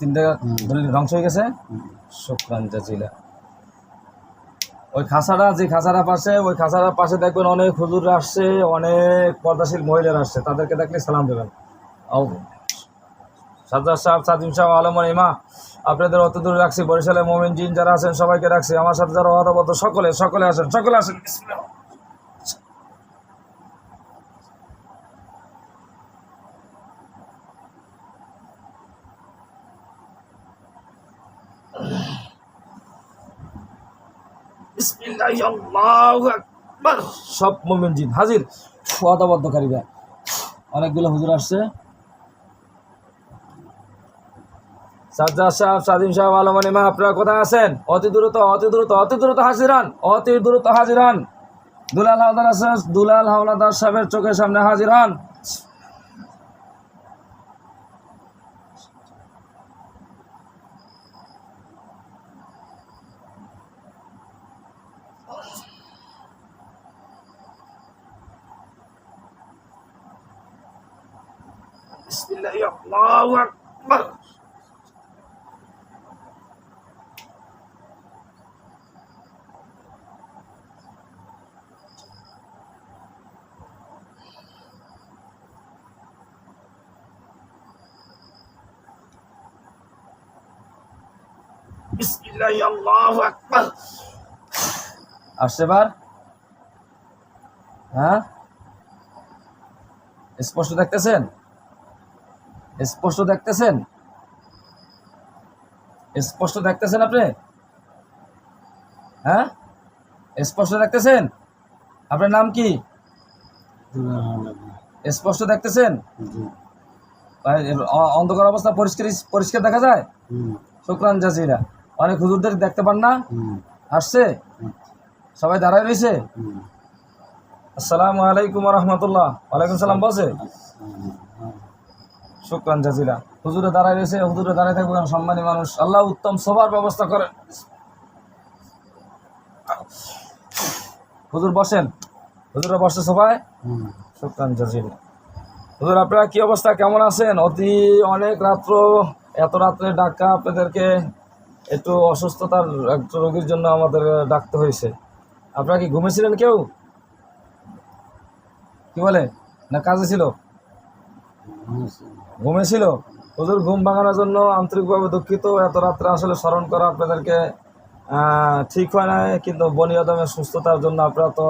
তিনটা দলিল ধ্বংস হয়ে গেছে। শুক্রান জাজিলা ওই খাসাড়া যে খাসাড়া পাশে ওই খাসাড়ার পাশে দেখবেন অনেক হুজুররা আসছে অনেক পর্দাশীল মহিলারা আসছে। তাদেরকে দেখলে সালাম দেবেন। সাজ্জাদ সাহেব সাজিম সাহেব আলমন ইমা আপনাদের অত দূরে রাখছি বরিশালে মোমিন জিন যারা আছেন সবাইকে রাখছি। আমার সাথে যারা অদাবদ্ধ সকলে সকলে আসেন সকলে আসেন বিসমিল্লাহ। বিসমিল্লাহি আল্লাহু আকবার সব জিন হাজির। অনেকগুলো হুজুর আসছে। সাজ্জাদ সাহেব, সাদিম সাহেব আপনারা কোথায় আছেন? অতি দ্রুত অতি দ্রুত অতি দ্রুত হাজির হন অতি দ্রুত হাজির হন দুলাল হাওলাদার দুলাল হাওলাদার সাহেবের চোখের সামনে হাজির হন বিসমিল্লাহি আল্লাহু আকবার বিসমিল্লাহি আল্লাহু আকবার। আসছে বার হ্যাঁ? স্পষ্ট দেখতেছেন? স্পষ্ট দেখতেছেন? স্পষ্ট দেখতেছেন আপনি? হ্যাঁ? স্পষ্ট দেখতেছেন? আপনার নাম কি? স্পষ্ট দেখতেছেন? অন্ধকার অবস্থা পরিষ্কার পরিষ্কার দেখা যায়? শুক্রান জাজিরা। অনেক হুজুরদের দেখতে পান না? আসছে? সবাই দাঁড়ায় রয়েছে? আসসালামু আলাইকুম রহমতুল্লাহ ওয়ালাইকুম সালাম বলছে শুক্রান জাজিরা হুজুরে দাঁড়ায় রয়েছে হুজুরে দাঁড়ায় থাকবে কারণ সম্মানী মানুষ। আল্লাহ উত্তম সবার ব্যবস্থা করে। হুজুর বসেন। হুজুরে বসে সবাই? শুক্রান জাজিরা হুজুর আপনারা কি অবস্থা? কেমন আছেন? অতি অনেক রাত্র এত রাত্রে ডাকা আপনাদেরকে একটু অসুস্থতার একটু রোগীর জন্য আমাদের ডাকতে হয়েছে। আপনারা কি ঘুমেছিলেন কেউ? কি বলে? না কাজে ছিল? ঘুমেছিল হুজুর ঘুম ভাঙানোর জন্য আন্তরিকভাবে দুঃখিত। এত রাত্রে আসলে স্মরণ করা আপনাদেরকে ঠিক হয় না কিন্তু বনি আদমের সুস্থতার জন্য আপনারা তো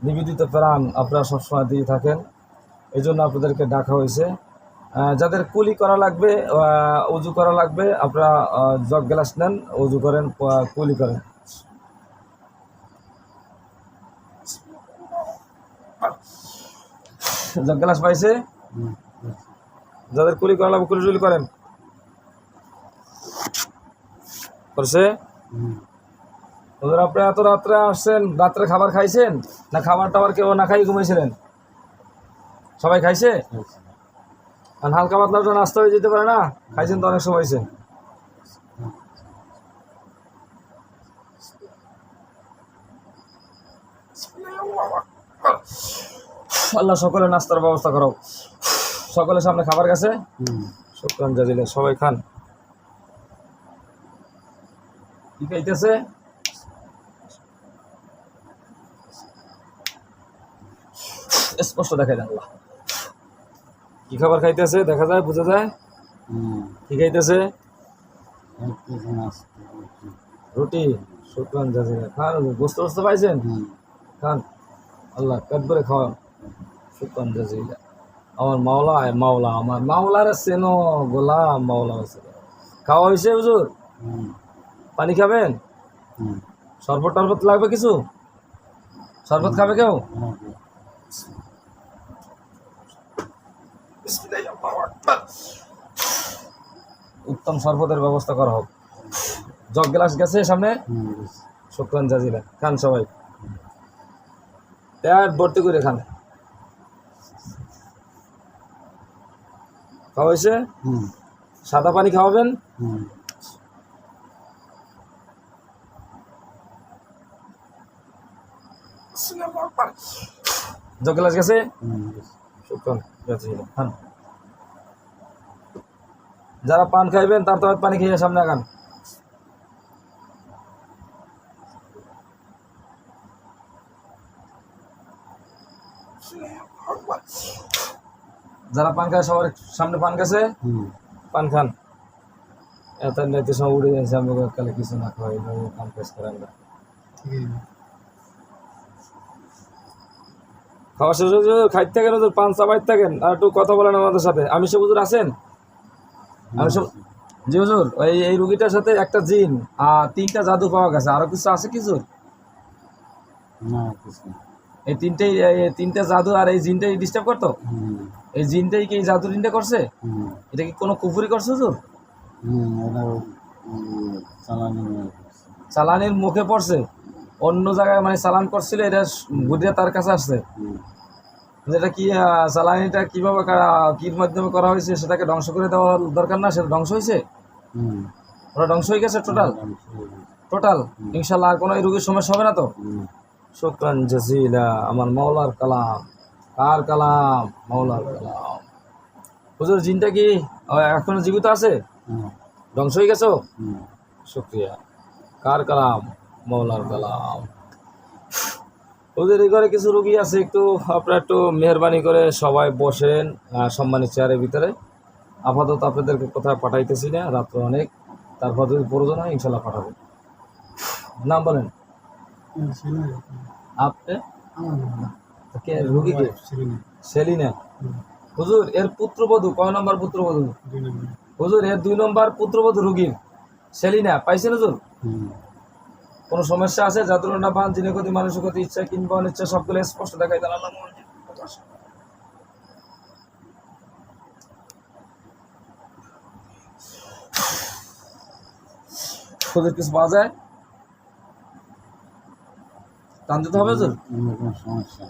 নিবেদিত প্রাণ আপনারা সবসময় দিয়ে থাকেন। এই জন্য আপনাদেরকে ডাকা হয়েছে। যাদের কুলি করা লাগবে উজু করা লাগবে, আপনারা জগ গ্লাস নেন, উজু করেন কুলি করেন। জগ গ্লাস পাইছে? যাদের কুলি করা লাগবে, কুলি টুলি করেন। করছে? আপনি এত রাত্রে আসছেন, রাত্রে খাবার খাইছেন? না খাবার টাবার কেউ না খাই ঘুমাইছিলেন? সবাই খাইছে। আর হালকা পাতলা ওটা নাস্তা হয়ে যেতে পারে না খাইছেন তো অনেক সময় হয়েছে। আল্লাহ সকলে নাস্তার ব্যবস্থা করো। সকলের সামনে খাবার গেছে শুক্রান জাজিলে সবাই খান। কি খাইতেছে? স্পষ্ট দেখা যায় আল্লাহ। কি খাবার খাইতেছে? দেখা যায় বোঝা যায়? কি খাইতেছে? রুটি। শুক্রান জাজিলে খান গোস্ত গোস্ত পাইছেন? খান আল্লাহ পেট ভরে খাওয়ান। শুক্রান জাজিলে আমার মাওলা মাওলা আমার। মাওলার সেনো গোলাম মাওলা আছে। খাওয়া হয়েছে হুজুর? পানি খাবেন? শরবত টরবত লাগবে কিছু? শরবত খাবে কেউ? উত্তম শরবতের ব্যবস্থা করা হোক। জগ গ্লাস গেছে সামনে? শুক্রান জাজিরা খান সবাই। পেট ভর্তি করে খান। খাওয়া হয়েছে? সাদা পানি খাওয়াবেন? জগ গ্লাস গেছে। শুক্রান। খান যারা পান খাইবেন তার তো পানি খেয়ে সামনে আগান। যারা পান খায় সবার সামনে পান গেছে। হুম। পান খান। এত নেতে সব উড়ে যাচ্ছে আমি কালে কিছু না খাওয়াই পান পেশ করে আমরা ঠিক আছে খাওয়া শেষ হয়ে যাবে, খাইতে থাকেন ওদের পান চাবাই থাকেন আর একটু কথা বলেন আমাদের সাথে। আমি সে হুজুর আছেন? আমি সব জি হুজুর ওই এই রুগীটার সাথে একটা জিন আর তিনটা জাদু পাওয়া গেছে। আরও কিছু আছে কিছু না। এই তিনটেই তিনটা জাদু আর এই জিনটাই ডিস্টার্ব করতো? এই জিনটাই কি এই জাদু টিনটা করছে? এটা কি কোনো কুফুরি করছে হুজুর। চালানির মুখে পড়ছে? অন্য জায়গায় মানে চালান করছিল এটা ঘুরিয়ে তার কাছে আসছে। যেটা কি চালানিটা কীভাবে কা- কির মাধ্যমে করা হয়েছে সেটাকে ধ্বংস করে দেওয়া দরকার না সেটা ধ্বংস হয়েছে? ওরা ধ্বংস হয়ে গেছে টোটাল। টোটাল ইনশাল্লাহ আর কোনো এই রোগীর সমস্যা হবে না তো? শুক্রান জাজিলা আমার মাওলার কালাম। কার কালাম? মাওলার কালাম। হুজুর জিনটা কি এখনও জীবিত আছে? ধ্বংস হয়ে গেছো শুক্রিয়া। কার কালাম? মাওলার কালাম ওদের এই ঘরে কিছু রুগী আছে একটু আপনারা একটু মেহরবানি করে সবাই বসেন আহ, সম্মানিত চেয়ারের ভিতরে। আপাতত আপনাদেরকে কোথায় পাঠাইতেছি না রাত্র অনেক। তারপর যদি প্রয়োজন হয় ইনশাল্লাহ পাঠাবো। নাম বলেন। আপনি। কে রুগীকে ছিল সেলিনা। হুজুর এর পুত্রবধূ কয় নম্বর পুত্রবধূ। হুজুর এর দুই নম্বর পুত্রবধূ রুগীর। সেলিনা পাইছেন হুজুর? কোনো সমস্যা আছে? যাত্রা না পান যিনি গতি মানুষের গতি ইচ্ছা কিংবা অনিচ্ছা সবগুলো স্পষ্ট দেখাই দেন আল্লাহ মহাজন। কিছু পাওয়া যায়? টান দিতে হবে হুজুর? অন্য কোনো সমস্যা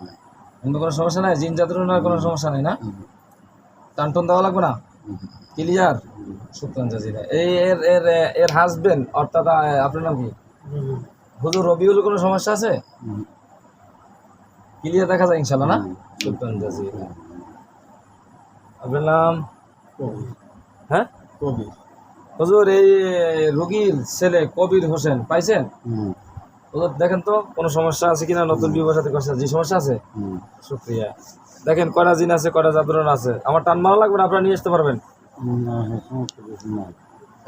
অন্য কোনো সমস্যা নাই? জিন যাত্রা কোনো সমস্যা নেই না? টান টন দেওয়া লাগবে না? ক্লিয়ার। শুক্রান জাজিরা। এই এর এর এর হাজবেন্ড অর্থাৎ আপনার নাম কি? হুজুর রবিউল কোনো সমস্যা আছে? ক্লিয়ার দেখা যায় ইনশাল্লাহ না? হুম। শুক্রান জাজিরা আপনার নাম? হ্যাঁ? কবির। হুজুর এই রোগীর ছেলে কবির হোসেন পাইছেন? হুজুর দেখেন তো কোনো সমস্যা আছে কিনা? নতুন বিবাহ সাথে করছে যে সমস্যা আছে? হুম। শুক্রিয়া। দেখেন কয়টা জিন আছে কয়টা জাদুরন আছে? আমার টান মারা লাগবে না আপনারা নিয়ে আসতে পারবেন।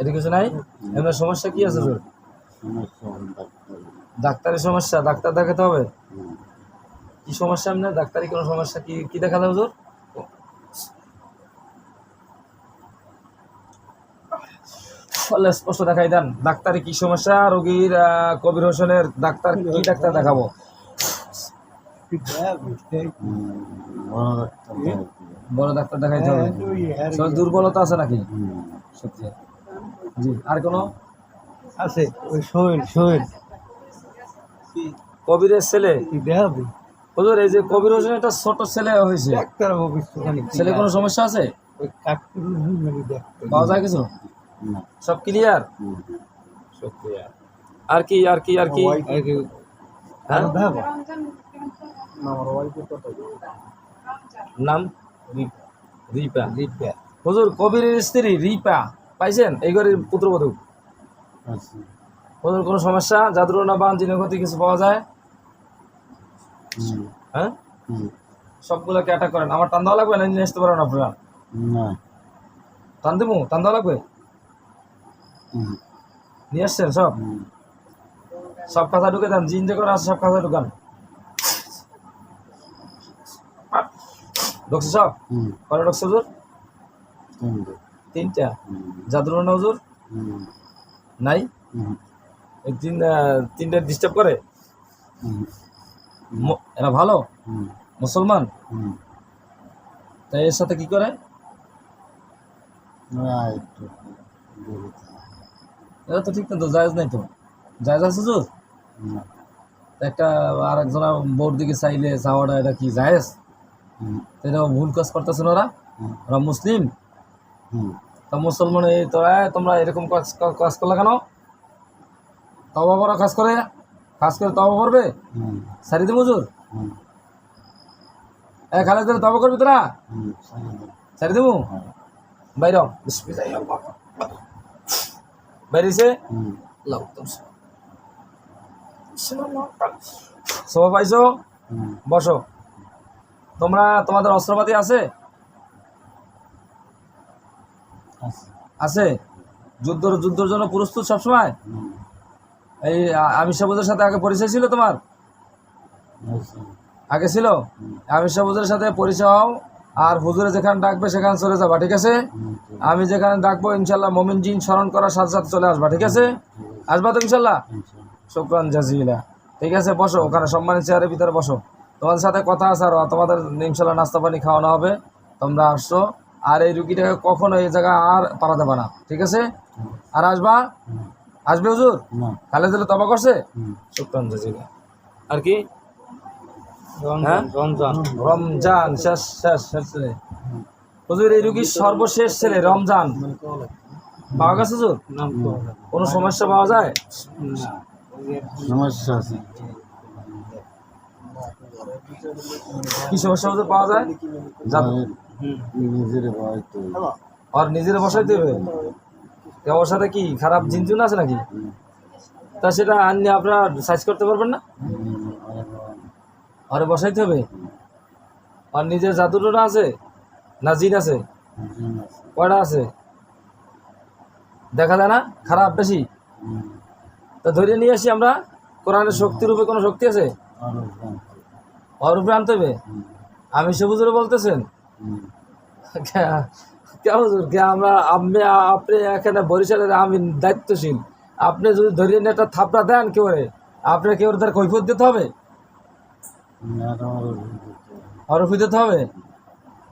এটা কিছু নাই। এমন সমস্যা কি আছে হুজুর। ডাক্তারের। সমস্যা? ডাক্তার দেখাতে হবে? কি সমস্যা আপনার? ডাক্তারি কোনো সমস্যা কি? কি দেখালে হুজুর? ফলে স্পষ্ট দেখাই দেন ডাক্তারি কি সমস্যা? রোগীর আহ, কবির হোসেনের ডাক্তার কি ডাক্তার দেখাবো? বড় ডাক্তার দেখাইতে। হবে। দুর্বলতা আছে নাকি? সত্যি। জি আর কোনো? আছে ওই শোয়েল শোয়েল কবিরের ছেলে? কি দেখাবি হুজুর এই যে কবির হোসেনের একটা ছোট ছেলে হয়েছে। ছেলে কোনো সমস্যা আছে? ওই কাকুর মানে দেখতে পাওয়া যায় কিছু? না, সব ক্লিয়ার হুম, শুক্রিয়া আর কি আর কি আর কি? আর কি হ্যাঁ? নাম রিপা। রিপা। হুজুর কবিরের স্ত্রী রিপা। পাইছেন? এই ঘরের পুত্রবধূ। আছে। হুজুর কোনো সমস্যা? জাদুর না বান জিনের ক্ষতি কিছু পাওয়া যায়? হ্যাঁ? সবগুলোকে অ্যাটাক করেন। আমার টান দেওয়া লাগবে না? নিয়ে আসতে পারেন আপনারা? টান দেবো টান দেওয়া লাগবে? নিয়ে আসছেন সব? সব কথা ঢুকে দেন। জিন যে করে আছে সব কথা ঢুকান। ঢুকছে সব? কটা ঢুকছে হুজুর? তিনটে। জাদুর না হুজুর? নাই? আহ, তিনটা ডিস্টার্ব করে? এরা ভালো? মুসলমান। তাই এর সাথে কি করে। এটা তো। ঠিক না তো জায়েজ নাই তো। জায়েজ আছে না, একটা আর একজনা বোর দিকে চাইলে চাওয়াটা এটা কি জায়েজ? এটা ভুল কাজ করতেছেন ওরা? ওরা মুসলিম? তা মুসলমান এই তোরা তোমরা এরকম কাজ কাজ করলে কেন? তবা করা কাজ করে। কাজ করে তবা করবে? হুম, সারি দেবো হুজুর হুম, এ খালেদ তবা করবি তোরা? সারি। দেবো? হ্যাঁ, বাইর বাইরেছে সবাই পাইছো? বসো। তোমরা তোমাদের অস্ত্রপাতি আছে? আছে? আছে যুদ্ধ যুদ্ধের জন্য প্রস্তুত সবসময়? এই আমির সাবুদের সাথে আগে পরিচয় ছিল তোমার? আগে ছিল? আমির সাবুদের সাথে পরিচয় হও, আর হুজুরে যেখানে ডাকবে সেখানে চলে যাবা, ঠিক আছে? আমি যেখানে ডাকবো, ইনশাল্লাহ মমিন জিন স্মরণ করার সাথে সাথে চলে আসবা, ঠিক আছে? আসবা তো ইনশাল্লাহ? শুক্রান জাজিলা। ঠিক আছে, বসো, ওখানে সম্মানিত চেয়ারের ভিতরে বসো। তোমাদের সাথে কথা আছে আর তোমাদের ইনশাল্লাহ নাস্তা পানি খাওয়ানো হবে। তোমরা আসছো আর এই রুগীটাকে কখনো এই জায়গায় আর পারা দেবে না? ঠিক আছে? আর আসবা? আসবে হুজুর? খালে দিলে তবা করছে? শুক্রান জাজিলা আর কি? হ্যাঁ? রমজান। রমজান শেষ শেষ শেষ ছেলে। হুজুর এই রুগীর সর্বশেষ ছেলে রমজান। পাওয়া গেছে হুজুর? কোনো সমস্যা পাওয়া যায়? সমস্যা আছে। কি সমস্যা হুজুর পাওয়া যায়? নিজের ভয় তো আর নিজের বসাইতে হবে তা সাথে কি খারাপ জিনজুন আছে নাকি? তা সেটা আনলে আপনারা সাইজ করতে পারবেন না? আর বসাইতে হবে? আর নিজের জাদুটা আছে? না জিন আছে? কয়টা আছে? দেখা যায় না? খারাপ বেশি? তা ধরে নিয়ে আসি আমরা কোরআনের শক্তির রূপে কোনো শক্তি আছে? উপরে আনতে হবে? আমি সবুজুরে বলতেছেন। কেমন আমরা আপনি আপনি এখানে বরিশালের আমি দায়িত্বশীল। আপনি যদি ধরিয়ে নিয়ে একটা থাপড়া দেন কেউ রে আপনাকে কেউ তার কৈফত দিতে হবে? আরোপি দিতে হবে?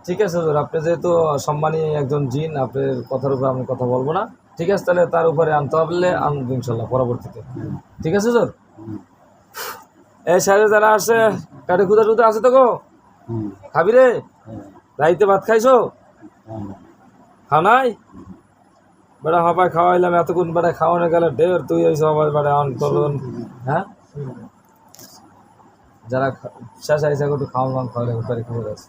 ঠিক আছে হুজুর আপনি যেহেতু সম্মানী একজন জিন আপনার কথার উপরে আমি কথা বলব না। ঠিক আছে তাহলে তার উপরে আনতে হবে আনব ইনশাল্লাহ পরবর্তীতে। ঠিক আছে হুজুর হুম। এই সাহেব যারা আসছে কাটে কুদা টুদা আছে তো গো? খাবি রে? হ্যাঁ। রাইতে ভাত খাইছো? হ্যাঁ। খাও নাই? বেড়া হবাই খাওয়াইলাম এতক্ষণ বেড়া খাওয়ানো গেলে ঢের তুই ওই সবাই বেড়া আন্দোলন হ্যাঁ? যারা শেষ আইসা একটু খাওয়ান খাওয়ান খাওয়ালে খবর আছে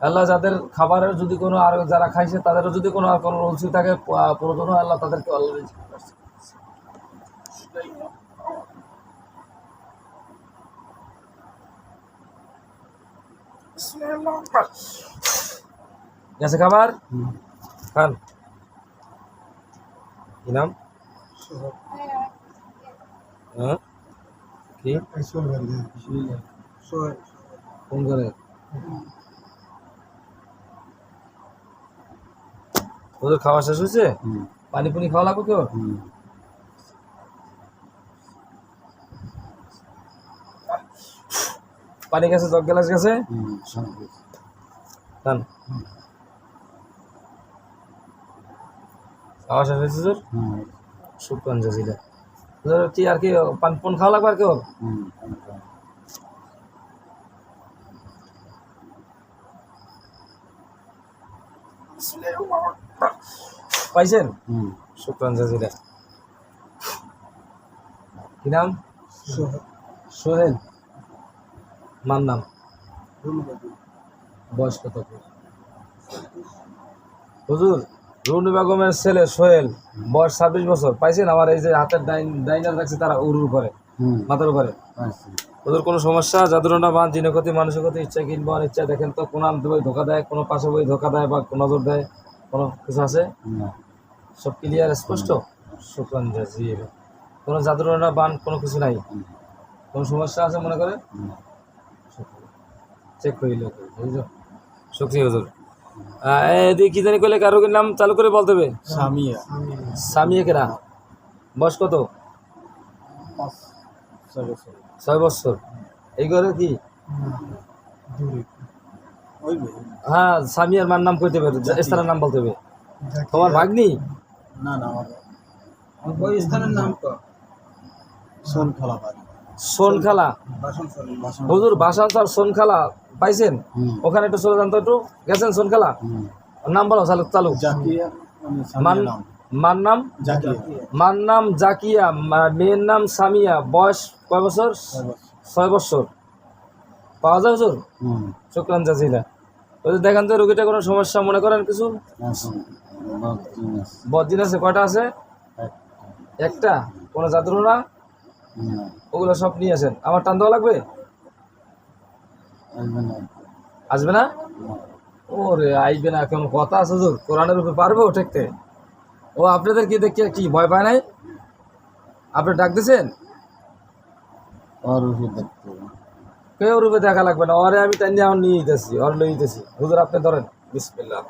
আল্লাহ যাদের খাবারের যদি কোনো আর যারা খাইছে তাদেরও যদি কোনো আর কোনো রুচি থাকে প্রয়োজন আল্লাহ তাদেরকে আল্লাহ গেছে খাবার খান কি নাম হ্যাঁ কি কোন করে ওদের খাওয়া শেষ হয়েছে? পানি পুনি খাওয়া লাগবে কেউ? পানি গেছে জগ গ্লাস গেছে? খাওয়া শেষ হয়েছে তোর শুক্রান কি আর কি পান পুন খাওয়া লাগবে আর কেউ পাইছেন? হুম। শুক্রান জাজিলা কি নাম? সোহেল? মার নাম? বয়স কত? হুজুর রুনু বেগমের ছেলে সোহেল বয়স ছাব্বিশ বছর। পাইছেন? আমার এই যে হাতের ডাইন ডাইনার রাখছে তারা উরুর উপরে মাথার উপরে। ওদের কোনো সমস্যা? জাদুরনা বান জিনের ক্ষতি মানুষের ক্ষতি ইচ্ছা কিনবো আর ইচ্ছা দেখেন তো কোন আনতে বই ধোকা দেয় কোনো পাশে বই ধোকা দেয় বা নজর দেয় কোনো কিছু আছে? সব ক্লিয়ার স্পষ্ট? শুক্রান জাজির কোনো জাদুরনা বান কোনো কিছু নাই? কোনো সমস্যা আছে মনে করে? চেক করিল বুঝছ শক্তি হুজুর। এদিকে কি জানি করলে কারও নাম চালু করে বলতে হবে? সামিয়া। সামিয়া কেরা বয়স কত? ছয় বছর। এই ঘরে কি? হ্যাঁ সামিয়ার মার নাম কইতে হবে স্থানের নাম বলতে হবে। তোমার ভাগ্নি? না না ওই স্থানের নাম তো সোনখলা বাড়ি। সোনখালা। হুজুর বাসান স্যার সোনখালা পাইছেন? ওখানে একটু চলে যান তো একটু। গেছেন সোনখালা? নাম বলো সামিয়া নাম। মার নাম? জাকিয়া। মার নাম জাকিয়া মেয়ের নাম সামিয়া। বয়স কয় বছর? ছয় বছর। পাওয়া যায় হুজুর? শুক্রান জাজিলা। ওই দেখেন তো রুগীটা কোনো সমস্যা মনে করেন কিছু? বদিন আছে। কয়টা আছে? একটা। কোনো না ওগুলো সব নিয়ে আসেন। আমার টান দেওয়া লাগবে? আসবে না। ওরে আইবে না কেমন কথা আছে তোর কোরআনের উপরে পারবে ও ঠেকতে? ও আপনাদের কি দেখে কি ভয় পায় নাই? আপনি ডাক দিছেন? কেউ রূপে দেখা লাগবে না। ওরে আমি টাইম আমার নিয়ে যেতেছি ওর লই যেতেছি হুজুর আপনি ধরেন। বিসমিল্লাহ।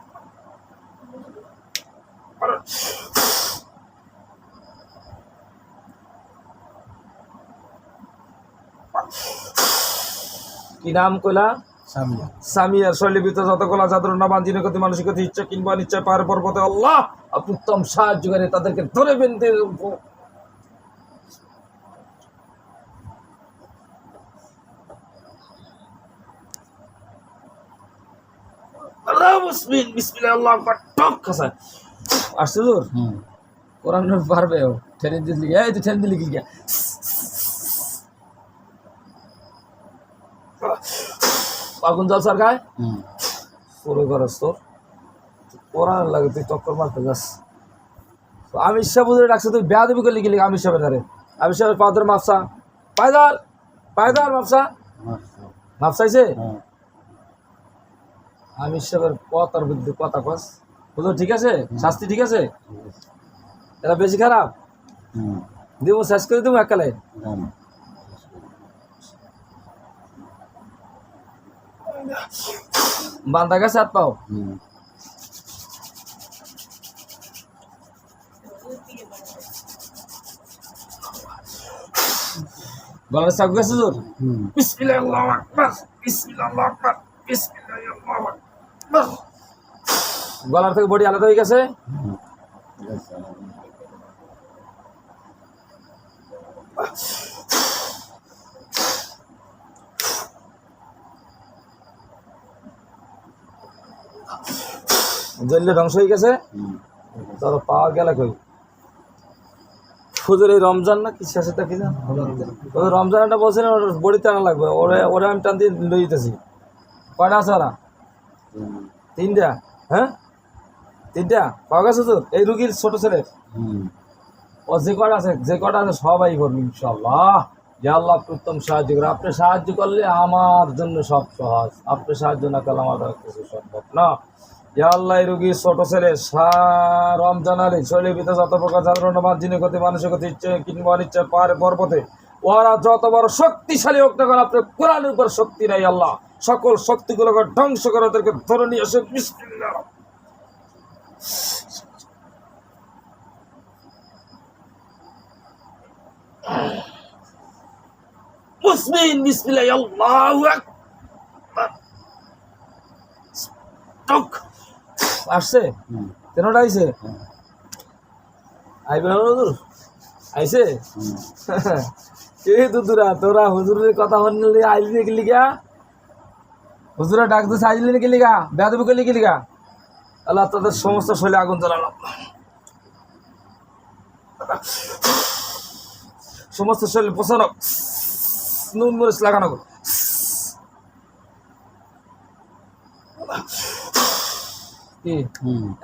কি নাম কইলা? সামনে সামিয়ার শৈলীর ভিতরে যতগুলা যাদের নামান জিনে গতি মানসিক গতি ইচ্ছা কিংবা নিশ্চয় পাহাড় পর্বতে আল্লাহ উত্তম সাহায্য করে তাদেরকে ধরে বেঁধে আসছে তোর কোরআন পারবে ও ঠেনে দিলি এই তো ঠেনে দিলি কি আগুন জল সরকার হুম। পুরো করস তোর। কোরআন লাগে তুই চক্কর মারতে যাস। তো আমি সাহেব বুঝে ডাকছে তুই বেয়া দেবি করলি গেলি আমি সাহেবের ধারে আমি সাহেবের পাদর মাপসা পায়দার পায়দার মাপসা মাপসাইছে হ্যাঁ। আমি সাহেবের কথার বুদ্ধি কথা কস। বুঝলো ঠিক আছে? শাস্তি ঠিক আছে? এরা বেশি খারাপ? দিব শেষ করে দেবো একালে? বান্ধা গেছে হাত পাও? গলার চাকু গেছে হুম। বিসমিল্লাহ আকবার বিসমিল্লাহ আকবার বিসমিল্লাহ আকবার। গলার থেকে বডি আলাদা হয়ে গেছে? জ্বললে ধ্বংস হয়ে গেছে। তোর পাওয়া গেলে কই? হুজুর এই রমজান না কি শেষেটা কি জান ওই রমজানটা বলছেন ওর বড়ি টানা লাগবে। ওরে ওরে আমি টান দিয়ে লই যেতেছি কয়টা আছে ওরা? হুম তিনটা। হ্যাঁ? তিনটা? পাওয়া গেছে তোর এই রুগীর ছোট ছেলে ও যে কটা আছে যে কটা আছে সবাই করবে ইনশাল্লাহ ইয়া আল্লাহ উত্তম সাহায্য করে, আপনি সাহায্য করলে আমার জন্য সব সহজ। আপনি সাহায্য না করলে আমার কিছু সম্ভব না। ইয়া আল্লাহ রুগীর ছোট ছেলে রমজান আলী শৈলীর ভিতরে যত প্রকার সাধারণ জিনে গতি মানুষের গতি ইচ্ছে, কিংবা অনিচ্ছে পাহাড়ে পর্বতে ওরা যত বড় শক্তিশালী হোক না কেন আপনার কোরআনের উপর শক্তি নাই আল্লাহ। সকল শক্তিগুলোকে ধ্বংস করে ওদেরকে ধরে নিয়ে এসে বিসমিল্লাহ। মুসলিম বিসমিল্লাহ আল্লাহু আকবার। টক আসছে? তেনোটা আইছে? আইবে হুজুর? আইছে? কে দুদুরা তোরা হুজুরের কথা শুনলি আইলি গেলি গা হুজুরা ডাক দিছে আইলি গেলি গা বেদবি গেলি গেলি গা আল্লাহ তাদের সমস্ত শৈলে আগুন জ্বালালাম সমস্ত শৈলে পোষানো নুন মরিচ লাগানো।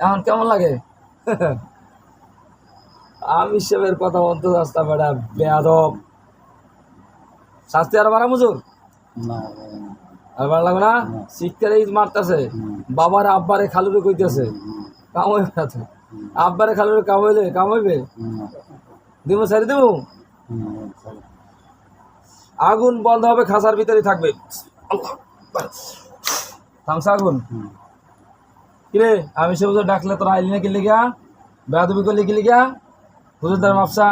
এখন কেমন লাগে? আমি সেবের কথা বলতে চাস্তা বেটা বেয়াদব। শাস্তি আর বাড়া মুজুর? আর ভালো লাগবে না? শীতকালে ঈদ মারতেছে। বাবার আব্বারে খালুরে কইতেছে। হুম। কামাইবে না তো। আব্বারে খালুরে কামাইলে কামাইবে দিব সারি দিব আগুন বন্ধ হবে খাসার ভিতরে থাকবে। থামসা আগুন? কিরে আমি সে বুঝে ডাকলে তোরা আইলি না কিনলে গিয়া করলে গেলি গিয়া হুজুর তার মাপসা?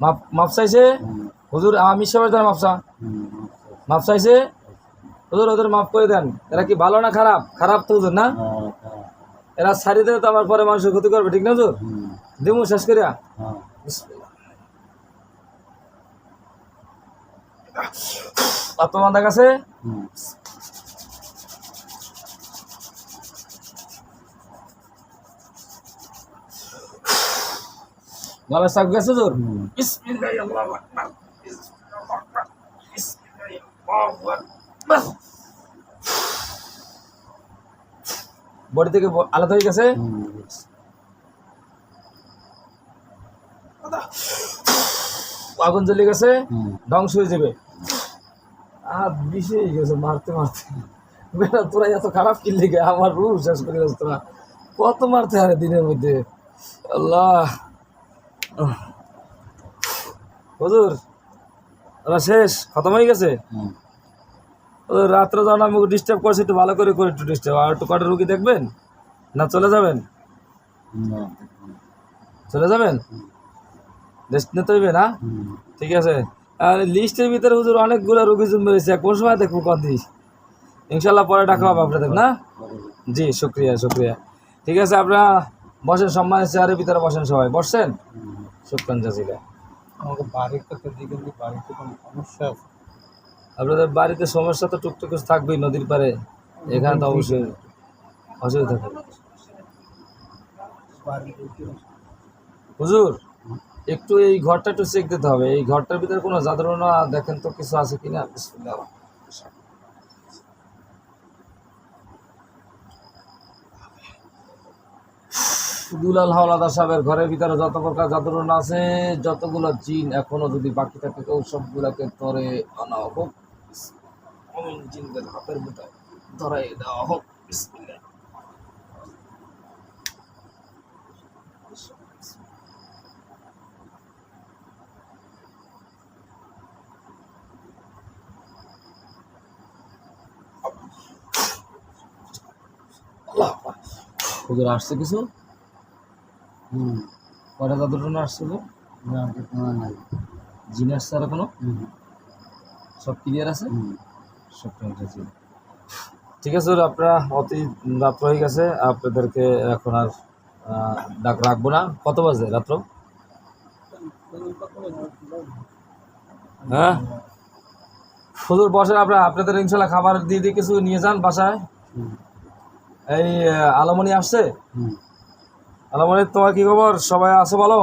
মাপ মাপসাইছে হুম হুজুর আমি সেবার তার মাপসা। হুম মাপসাইছে হুজুর ওদের মাফ করে দেন। এরা কি ভালো না খারাপ? খারাপ তো হুজুর না? হ্যাঁ এরা ছাড়ি দেবে তো আমার পরে মানুষের ক্ষতি করবে ঠিক না হুজুর? দিমু শেষ করিয়া। তাতো কাছে? তোর বডি থেকে আলাদা হয়ে গেছে। আগুন জ্বলে গেছে ধ্বংস হয়ে যাবে। আর বিষে হয়ে গেছে মারতে মারতে। বেটা তোরা এত খারাপ কি লেগে? আমার রুহ শেষ করে গেছে তোরা। কত মারতে হারে দিনের মধ্যে? আল্লাহ। হুজুর ওরা শেষ খতম হয়ে গেছে। রাত্রে যখন আমি ডিস্টার্ব করছি একটু ভালো করে করে একটু ডিস্টার্ব আর একটু কটা রুগী দেখবেন? না চলে যাবেন? চলে যাবেন? রেস্ট নিতে হইবে না ঠিক আছে। আর লিস্টের ভিতরে হুজুর অনেকগুলো রুগী জমে রয়েছে কোন সময় দেখব কদি ইনশাল্লাহ পরে ডাকা হবে আপনাদের না? জি শুক্রিয়া শুক্রিয়া। ঠিক আছে আপনারা বসেন সম্মানের চেয়ারের ভিতরে বসেন সবাই। বসছেন। শুক্রান জাজিলা আমাকে কিন্তু বাড়িতে কোনো সমস্যা আছে। আপনাদের বাড়িতে সমস্যা তো টুকটুক থাকবেই নদীর পারে এখানে তো অবশ্যই অসুবিধা থাকবে হুজুর একটু এই ঘরটা একটু চেক দিতে হবে। এই ঘরটার ভিতরে কোনো জাদুরনা দেখেন তো কিছু আছে কিনা? বিসমিল্লাহ। দুলাল হাওলাদার সাহেবের ঘরের ভিতরে যত প্রকার জাদুরনা আছে, যতগুলো জিন এখনও যদি বাকি থাকে কেউ সবগুলাকে ধরে আনা হোক। জিনদের হাতের ভিতরে ধরাই দেওয়া হোক। হুজুর আসছে কিছু? হুম। কয়টা আসছিল? তো কোনো নাই। জিন আসছে আর কোনো সব ক্লিয়ার আছে। সব ঠিক আছে ঠিক আছে আপনারা অতি রাত্র হয়ে গেছে। আপনাদেরকে এখন আর ডাক রাখব না। কত বাজে রাত্র? হ্যাঁ? হুজুর বসেন আপনারা আপনাদের ইনশাল্লাহ খাবার দিয়ে দিয়ে কিছু নিয়ে যান বাসায়। হুম, এই আলমনি আসছে? আলমনি তোমার কি খবর? সবাই আছে বলো?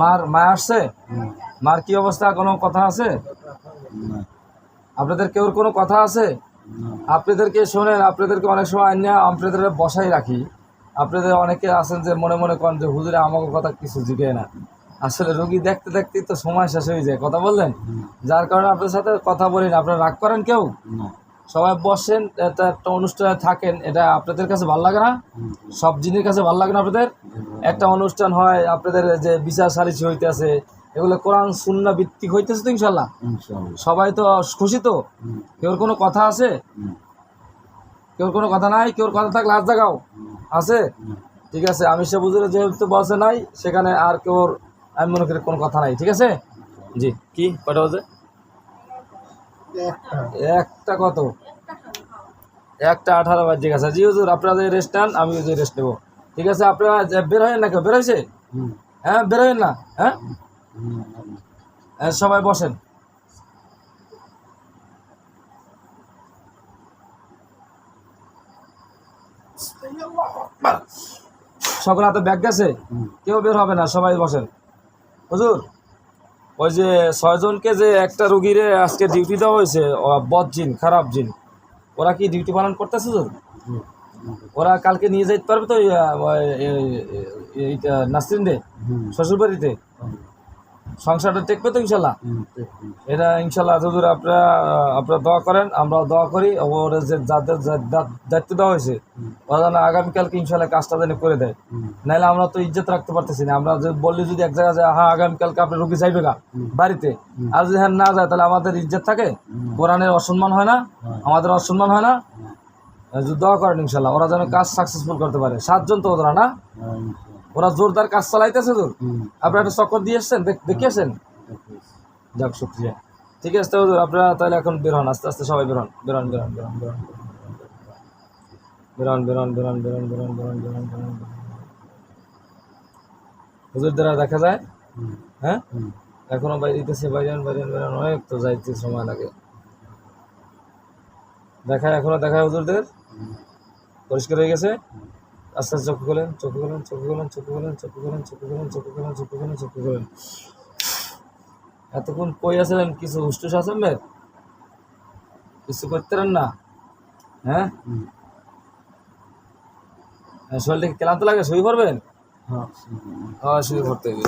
মার মা আসছে? মার কি অবস্থা? কোনো কথা আছে? আপনাদের কেউর কোনো কথা আছে? আপনাদেরকে শোনেন আপনাদেরকে অনেক সময় আইনা আপনাদের বসাই রাখি। আপনাদের অনেকে আছেন যে মনে মনে করেন যে হুজুরে আমাকে কথা কিছু জিগে না। আসলে রোগী দেখতে দেখতেই তো সময় শেষ হয়ে যায় কথা বললেন? যার কারণে আপনার সাথে কথা বলি না। আপনারা রাগ করেন কেউ? না। সবাই বসেন এটা একটা অনুষ্ঠানে থাকেন এটা আপনাদের কাছে ভালো লাগে না? সব জিনিসের কাছে ভালো লাগে না আপনাদের? একটা অনুষ্ঠান হয় আপনাদের যে বিচার সালিসি হইতেছে এগুলো কোরআন শূন্য ভিত্তিক হইতেছে তো ইনশাল্লাহ? সবাই তো খুশি তো? কেউর কোনো কথা আছে? কেউর কোনো কথা নাই? কেউর কথা থাকলে হাত জাগাও। আছে? ঠিক আছে আমি সে বুঝলে যেহেতু বসে নাই সেখানে আর কেউর আমি মনে করি কোনো কথা নাই ঠিক আছে? জি। কি? কটা বাজে? একটা। কত? একটা আঠারো বাজে গেছে জি হুজুর আপনারা যে রেস্ট নেন আমি যে রেস্ট নেব। ঠিক আছে আপনারা বের হয়েন না কেউ? বের হয়েছে হ্যাঁ বের হয়েন না? হ্যাঁ? হ্যাঁ, সবাই বসেন। সকল হাতে ব্যাগ গেছে? কেউ বের হবে না সবাই বসেন। হুজুর ওই যে ছয়জনকে যে একটা রুগীরে আজকে ডিউটি দেওয়া হয়েছে বদজিন বদ জিন খারাপ জিন। ওরা কি ডিউটি পালন করতেছে তো? ওরা কালকে নিয়ে যেতে পারবে তো নাসিন্দে নাসরিন রে শ্বশুরবাড়িতে? সংসারটা টেকবে তো ইনশাল্লাহ। এটা ইনশাল্লাহ হুজুর আপনারা আপনারা দোয়া করেন আমরা দোয়া করি ওর যে যাদের দায়িত্ব দেওয়া হয়েছে ওরা যেন আগামীকালকে ইনশাল্লাহ কাজটা যেন করে দেয়। নাহলে আমরা তো ইজ্জত রাখতে পারতেছি না। আমরা যে বললি যদি এক জায়গায় যায় হ্যাঁ আগামীকালকে আপনি রুগী চাইবে গা? বাড়িতে। আর যদি হ্যাঁ না যায় তাহলে আমাদের ইজ্জত থাকে? কোরআনের অসম্মান হয় না? আমাদের অসম্মান হয় না? যদি দোয়া করেন ইনশাল্লাহ। ওরা যেন কাজ সাকসেসফুল করতে পারে। সাতজন তো ওরা না? হ্যাঁ, জোরদার কাজ চালাইতেছে তোর হুম, আপনারা একটা চক্কর দিয়ে এসছেন দেখ- দেখিয়েছেন যাক শুক্রিয়া ঠিক আছে তো আপনারা তাহলে এখন বের হন আস্তে আস্তে সবাই বের হন বের হন বের হন বের হন বের হন বের হন বের হন বের হন বের হন বের হন বের হন বের হন বের হন হুজুর দ্বারা দেখা যায় হ্যাঁ এখনও বাইরে দিতেছে বাইরেন বাইরেন বাইরেন অনেক তো যাইতে সময় লাগে দেখায় এখনও দেখায় হুজুরদের পরিষ্কার হয়ে গেছে আস্তে আস্তে চোখ খোলেন চোখ খোলেন চোখ খোলেন চোখ খোলেন চোখ খোলেন চোখ খোলেন চোখ খোলেন চোখ খোলেন চোখ খোলেন এতক্ষণ কই আসলেন কিছু হুস্টুস আছেন মেয়ের কিছু করতে পারেন না? হ্যাঁ? হ্যাঁ, শরীরটা কি ক্লান্ত লাগে? শুয়ে পড়বেন? হ্যাঁ হ্যাঁ শুয়ে পড়তে হবে।